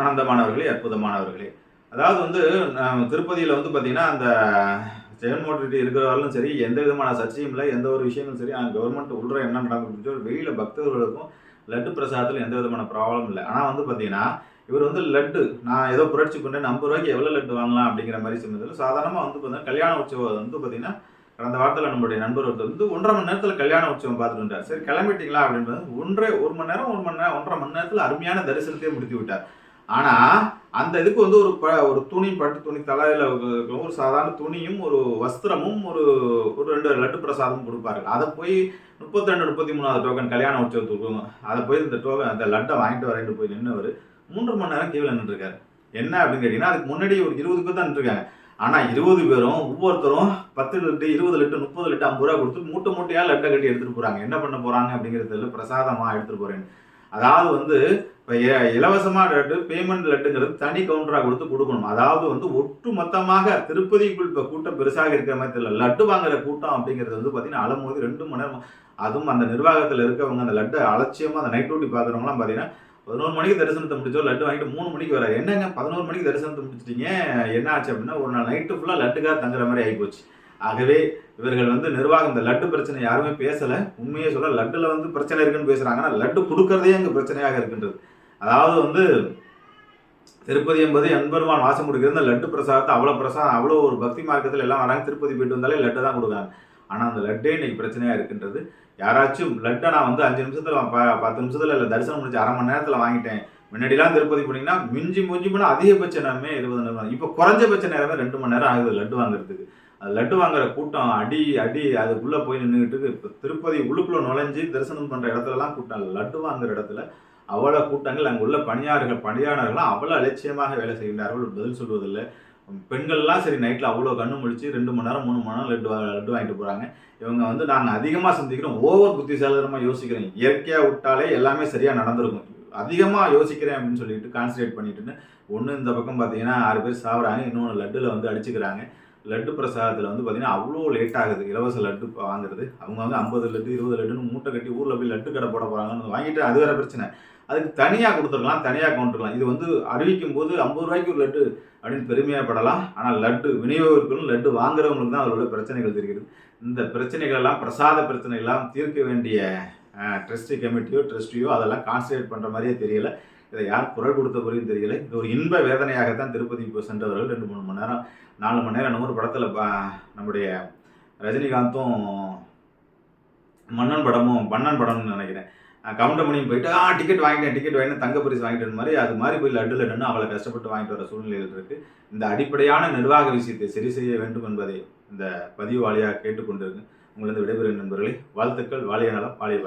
ஆனந்தமானவர்களே அற்புதமானவர்களே. அதாவது வந்து திருப்பதியில் வந்து பார்த்தீங்கன்னா அந்த ஜெகன்மோகன் இருக்கிறவர்களும் சரி எந்த விதமான சர்ச்சையும் இல்லை எந்த ஒரு விஷயமும் சரி அந்த கவர்மெண்ட் உள்ள என்ன நடந்துச்சோ வெளியில் பக்தர்களுக்கும் லட்டு பிரசாதத்தில் எந்த விதமான ப்ராப்ளம் இல்லை. ஆனால் வந்து பார்த்தீங்கன்னா இவர் வந்து லட்டு நான் ஏதோ புரட்சி பண்ணேன் ஐம்பது ரூபாய்க்கு எவ்வளோ லட்டு வாங்கலாம் அப்படிங்கிற மாதிரி சொன்னதில் சாதாரணமாக வந்து பார்த்தீங்கன்னா கல்யாண உற்சவம் வந்து பார்த்தீங்கன்னா கடந்த வாரத்தில் நம்மளுடைய நண்பர் ஒருத்தர் வந்து ஒன்றரை மணி நேரத்தில் கல்யாண உற்சவம் பார்த்துட்டு வந்தார் சரி கிளம்பிட்டீங்களா அப்படின்னு ஒன்றரை ஒரு மணி நேரம் ஒரு மணி நேரம் ஒன்றரை மணி நேரத்தில் அருமையான தரிசனத்தையே முடித்து விட்டார். ஆனால் அந்த இதுக்கு வந்து ஒரு ப ஒரு துணி பட்டு துணி தலையில் ஒரு சாதாரண துணியும் ஒரு வஸ்திரமும் ஒரு ஒரு ரெண்டு லட்டு பிரசாதமும் கொடுப்பாரு அதை போய் முப்பத்தி ரெண்டு முப்பத்தி மூணாவது டோக்கன் கல்யாண உற்சவத்துக்கு அதை போய் இந்த டோக்கன் அந்த லட்டை வாங்கிட்டு வரேன்ட்டு போய் நின்று மூன்று மணி நேரம் கீழே நின்றுருக்காரு. என்ன அப்படின்னு கேட்டிங்கன்னா அதுக்கு முன்னாடி ஒரு இருபது பேர் தான் நின்றுருக்காங்க. ஆனால் இருபது பேரும் ஒவ்வொருத்தரும் பத்து லிட்டு இருபது லிட்டு முப்பது லிட்டு ஐம்பது ரூபா கொடுத்து மூட்டை மூட்டையாக லட்டை கட்டி எடுத்துகிட்டு போகிறாங்க என்ன பண்ண போகிறாங்க அப்படிங்கிறதுல பிரசாதமாக எடுத்துகிட்டு போகிறேன்னு அதாவது வந்து இப்போ இலவசமாக லட்டு பேமெண்ட் லட்டுங்கிறது தனி கவுண்டராக கொடுத்து கொடுக்கணும். அதாவது வந்து ஒட்டு மொத்தமாக திருப்பதிக்குள் இப்போ கூட்டம் பெருசாக இருக்கிற மாதிரி தெரியல. லட்டு வாங்குற கூட்டம் அப்படிங்கிறது வந்து பார்த்தீங்கன்னா அலமோது ரெண்டு மணி நேரம் அதுவும் அந்த நிர்வாகத்தில் இருக்கவங்க அந்த லட்டை அலட்சியமாக அந்த நைட் டியூட்டி பார்க்குறவங்களாம் பார்த்தீங்கன்னா பதினோரு மணிக்கு தரிசனத்தை முடிச்சோ லட்டு வாங்கிட்டு மூணு மணிக்கு வர என்னங்க பதினோரு மணிக்கு தரிசனத்தை முடிச்சிட்டீங்க? என்ன ஆச்சு அப்படின்னா ஒரு நாள் நைட்டு ஃபுல்லாக லட்டுக்காக தங்குற மாதிரி ஆகிப்போச்சு ஆகவே இவர்கள் வந்து நிர்வாகம் இந்த லட்டு பிரச்சனை யாருமே பேசலை. உண்மையே சொல்ல லட்டுல வந்து பிரச்சனை இருக்குன்னு பேசுகிறாங்க ஆனால் லட்டு கொடுக்கறதே அங்கே பிரச்சனையாக இருக்கின்றது. அதாவது வந்து திருப்பதி என்பது எண்பெருமான் வாசம் கொடுக்கிறது இந்த லட்டு பிரசாதத்தை அவ்வளோ பிரசாதம் அவ்வளோ ஒரு பக்தி மார்க்கத்தில் எல்லாம் வராங்க. திருப்பதி போயிட்டு வந்தாலே லட்டு தான் கொடுக்குறாங்க. ஆனால் அந்த லட்டே இன்னைக்கு பிரச்சனையாக இருக்கின்றது யாராச்சும் லட்டை நான் வந்து அஞ்சு நிமிஷத்தில் ப பத்து நிமிஷத்தில் இல்லை தரிசனம் முடிச்சு அரை மணி நேரத்தில் வாங்கிட்டேன். முன்னாடிலாம் திருப்பதி போனீங்கன்னா மிஞ்சி மிஞ்சி போனால் அதிகபட்ச நேரமே இருபது நேரம் இப்போ குறைஞ்சபட்ச நேரமே ரெண்டு மணி நேரம் ஆகுது லட்டு வாங்குறதுக்கு. அது லட்டு வாங்குற கூட்டம் அடி அடி அதுக்குள்ளே போய் நின்றுக்கிட்டு இப்போ திருப்பதி உள்ளுக்குள்ளே நுழைஞ்சு தரிசனம் பண்ணுற இடத்துலலாம் கூட்டம் லட்டு வாங்குற இடத்துல அவ்வளோ கூட்டங்கள் அங்கே உள்ள பணியாளர்கள் பணியாளர்கள்லாம் அவ்வளோ அலட்சியமாக வேலை செய்கின்றார்கள். பதில் சொல்வதில்லை. பெண்கள்லாம் சரி நைட்டில் அவ்வளோ கண்ணு முடிச்சு ரெண்டு மணி நேரம் மூணு மணி நேரம் லட்டு வா- லட்டு வாங்கிட்டு போகிறாங்க இவங்க வந்து நாங்கள் அதிகமாக சந்திக்கிறோம் ஓவர் புத்திசாலித்தனமாக யோசிக்கிறோம் இயற்கையாக விட்டாலே எல்லாமே சரியாக நடந்திருக்கும். அதிகமாக யோசிக்கிறேன் அப்படின்னு சொல்லிட்டு கான்சன்ட்ரேட் பண்ணிட்டுன்னு ஒன்று இந்த பக்கம் பார்த்தீங்கன்னா ஆறு பேர் சாப்பிட்றாங்க இன்னொன்று லட்டில் வந்து அடிச்சுக்கிறாங்க. லட்டு பிரசாதத்தில் வந்து பார்த்தீங்கன்னா அவ்வளோ லேட் ஆகுது. இலவச லட்டு வாங்குறது. அவங்க வந்து ஐம்பது லட்டு இருபது லட்டுன்னு மூட்டை கட்டி ஊரில் போய் லட்டு கடை போட போகிறாங்கன்னு வாங்கிட்டு அது வேற பிரச்சனை. அதுக்கு தனியாக கொடுத்துருக்கலாம் தனியாக கொண்டுருக்கலாம் இது வந்து அறிவிக்கும் போது ஐம்பது ரூபாய்க்கு ஒரு லட்டு அப்படின்னு பெருமையாகப்படலாம் ஆனால் லட்டு விநியோகர்களும் லட்டு வாங்குறவங்களுக்கு தான் அதோட பிரச்சனைகள் தெரிகிறது. இந்த பிரச்சனைகள் எல்லாம் பிரசாத பிரச்சனைகள்லாம் தீர்க்க வேண்டிய ட்ரஸ்டி கமிட்டியோ ட்ரஸ்டியோ அதெல்லாம் கான்சன்ட்ரேட் பண்ணுற மாதிரியே தெரியல. இதை யார் குரல் கொடுத்த போலையும் தெரியல. இது ஒரு இன்ப வேதனையாகத்தான் திருப்பதி இப்போ சென்றவர்கள் ரெண்டு மூணு மணி நேரம் நாலு மணி நேரம் நூறு படத்தில் நம்முடைய ரஜினிகாந்தும் மன்னன் படமும் மன்னன் படம்னு நினைக்கிறேன். கவுண்டமணியும் போயிட்டு ஆ டிக்கெட் வாங்கிட்டேன் டிக்கெட் வாங்கிட்டு தங்க பரிசு வாங்கிட்டு மாதிரி அது மாதிரி போய் லட்டில் நின்று அவளை கஷ்டப்பட்டு வாங்கிட்டு வர சூழ்நிலையில் இருக்குது இந்த அடிப்படையான நிர்வாக விஷயத்தை சரி செய்ய வேண்டும் என்பதை இந்த பதிவு வாலியாக கேட்டுக்கொண்டிருக்கு உங்களது விடைபெறும் நண்பர்களே. வாழ்த்துக்கள். வாலியானாலும் நலம் வாலிய